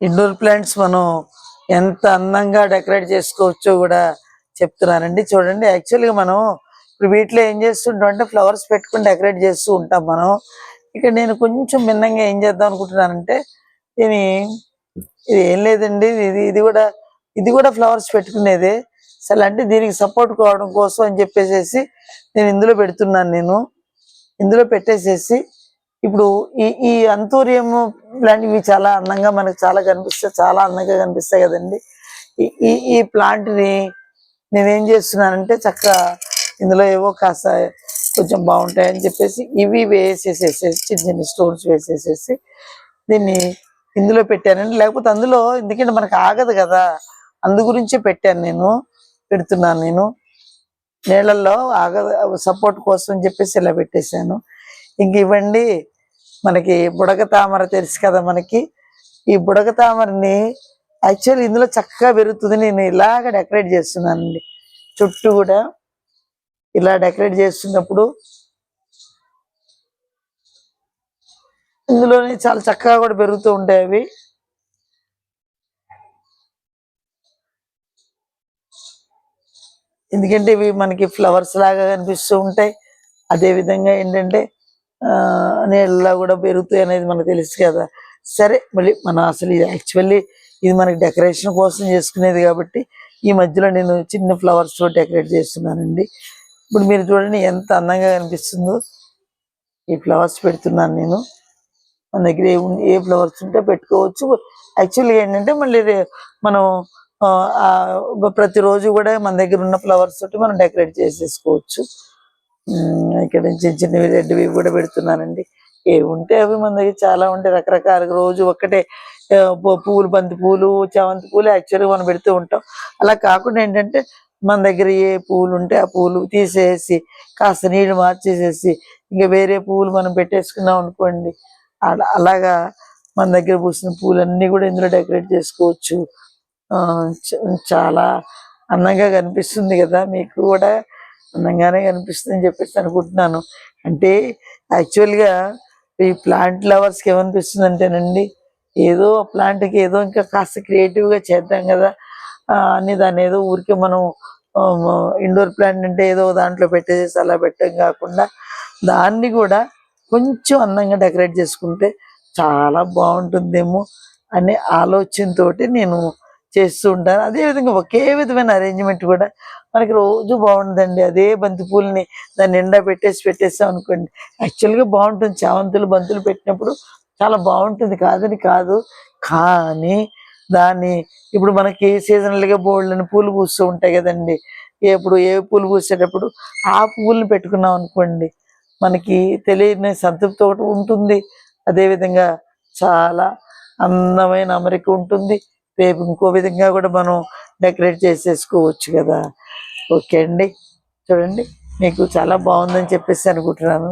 Indoor plants మనం ఎంత అందంగా డెకరేట్ చేసుకోవచ్చో కూడా చెప్తున్నానండి చూడండి యాక్చువల్గా మనం ఇప్పుడు వీటిలో ఏం చేస్తుంటాం అంటే ఫ్లవర్స్ పెట్టుకుని డెకరేట్ చేస్తూ ఉంటాం మనం. ఇక్కడ నేను కొంచెం భిన్నంగా ఏం చేద్దాం అనుకుంటున్నానంటే దీని ఇది ఏం లేదండి. ఇది ఇది కూడా ఇది కూడా ఫ్లవర్స్ పెట్టుకునేదే. అసలు అంటే దీనికి సపోర్ట్ కావడం కోసం అని చెప్పేసి నేను ఇందులో పెడుతున్నాను నేను. ఇందులో పెట్టేసేసి ఇప్పుడు ఈ ఈ అంతూర్యం ఇలాంటివి చాలా అందంగా మనకు చాలా కనిపిస్తాయి చాలా అందంగా కనిపిస్తాయి కదండి. ఈ- ఈ ప్లాంట్ని ప్లాంట్ని నేనేం చేస్తున్నానంటే చక్కగా ఇందులో ఏవో కాస్త కొంచెం బాగుంటాయని చెప్పేసి ఇవి వేసేసేసేసి చిన్న చిన్న స్టోన్స్ వేసేసేసి దీన్ని ఇందులో పెట్టానండి. లేకపోతే అందులో ఎందుకంటే మనకు ఆగదు కదా అందు గురించి పెట్టాను నేను పెడుతున్నాను నేను. నీళ్ళల్లో ఆగదు సపోర్ట్ కోసం అని చెప్పేసి ఇలా పెట్టేశాను. ఇంక ఇవ్వండి. మనకి బుడగ తామర తెలుసు కదా మనకి. ఈ బుడగ తామరని యాక్చువల్ ఇందులో చక్కగా పెరుగుతుంది. నేను ఇలాగ డెకరేట్ చేస్తున్నానండి. చుట్టూ కూడా ఇలా డెకరేట్ చేస్తున్నప్పుడు ఇందులోనే చాలా చక్కగా కూడా పెరుగుతూ ఉంటాయి అవి. ఎందుకంటే ఇవి మనకి ఫ్లవర్స్ లాగా కనిపిస్తూ ఉంటాయి. అదే విధంగా ఏంటంటే ఆ కూడా పెరుగుతాయి అనేది మనకు తెలుసు కదా. సరే మళ్ళీ మన అసలు యాక్చువల్లీ ఇది మనకి డెకరేషన్ కోసం చేసుకునేది కాబట్టి ఈ మధ్యలో నేను చిన్న ఫ్లవర్స్తో డెకరేట్ చేస్తున్నానండి. ఇప్పుడు మీరు చూడండి ఎంత అందంగా కనిపిస్తుందో. ఈ ఫ్లవర్స్ పెడుతున్నాను నేను. మన దగ్గర ఏ ఏ ఫ్లవర్స్ ఉంటే పెట్టుకోవచ్చు. యాక్చువల్గా ఏంటంటే మళ్ళీ మనం ఆ, ప్రతిరోజు కూడా మన దగ్గర ఉన్న ఫ్లవర్స్ తోటి మనం డెకరేట్ చేసేసుకోవచ్చు. ఇక్కడ చిన్న చిన్నవి రెడ్వి కూడా పెడుతున్నానండి. ఏ ఉంటే అవి మన దగ్గర చాలా ఉంటాయి. రకరకాల రోజు ఒక్కటే పువ్వులు బంతి పూలు చామంతి పూలు యాక్చువల్గా మనం పెడుతూ ఉంటాం. అలా కాకుండా ఏంటంటే మన దగ్గర ఏ పువ్వులు ఉంటే ఆ పువ్వులు తీసేసి కాస్త నీళ్ళు మార్చేసేసి ఇంకా వేరే పువ్వులు మనం పెట్టేసుకున్నాం అనుకోండి అలా అలాగా మన దగ్గర పూసిన పూలన్నీ కూడా ఇందులో డెకరేట్ చేసుకోవచ్చు. ఆ, చాలా అందంగా కనిపిస్తుంది కదా మీకు కూడా. అందంగానే కనిపిస్తుంది అని చెప్పేసి అనుకుంటున్నాను. అంటే యాక్చువల్గా ఈ ప్లాంట్ లవర్స్కి ఏమనిపిస్తుంది అంటేనండి ఏదో ప్లాంట్కి ఏదో ఇంకా కాస్త క్రియేటివ్గా చేద్దాం కదా అని దాని ఏదో ఊరికే మనం ఇండోర్ ప్లాంట్ అంటే ఏదో దాంట్లో పెట్టేసేసి అలా పెట్టడం కాకుండా దాన్ని కూడా కొంచెం అందంగా డెకరేట్ చేసుకుంటే చాలా బాగుంటుందేమో అనే ఆలోచనతోటి నేను చేస్తూ ఉంటారు అదే విధంగా ఒకే విధమైన అరేంజ్మెంట్ కూడా మనకి రోజు బాగుంటుందండి అదే బంతి పూలని దాన్ని నిండా పెట్టేసి పెట్టేసాం అనుకోండి. యాక్చువల్గా బాగుంటుంది. చామంతులు బంతులు పెట్టినప్పుడు చాలా బాగుంటుంది. కాదని కాదు. కానీ దాన్ని ఇప్పుడు మనకి సీజనల్గా బోల్డెని పూలు పూస్తూ ఉంటాయి కదండి. ఎప్పుడు ఏ పూలు పూసేటప్పుడు ఆ పువ్వుల్ని పెట్టుకున్నాం అనుకోండి మనకి తెలియని సంతృప్తి ఒకటి ఉంటుంది. అదేవిధంగా చాలా అందమైన అమరిక ఉంటుంది. రేపు ఇంకో విధంగా కూడా మనం డెకరేట్ చేసేసుకోవచ్చు కదా. ఓకే అండి. చూడండి మీకు చాలా బాగుందని చెప్పేసి అనుకుంటున్నాను.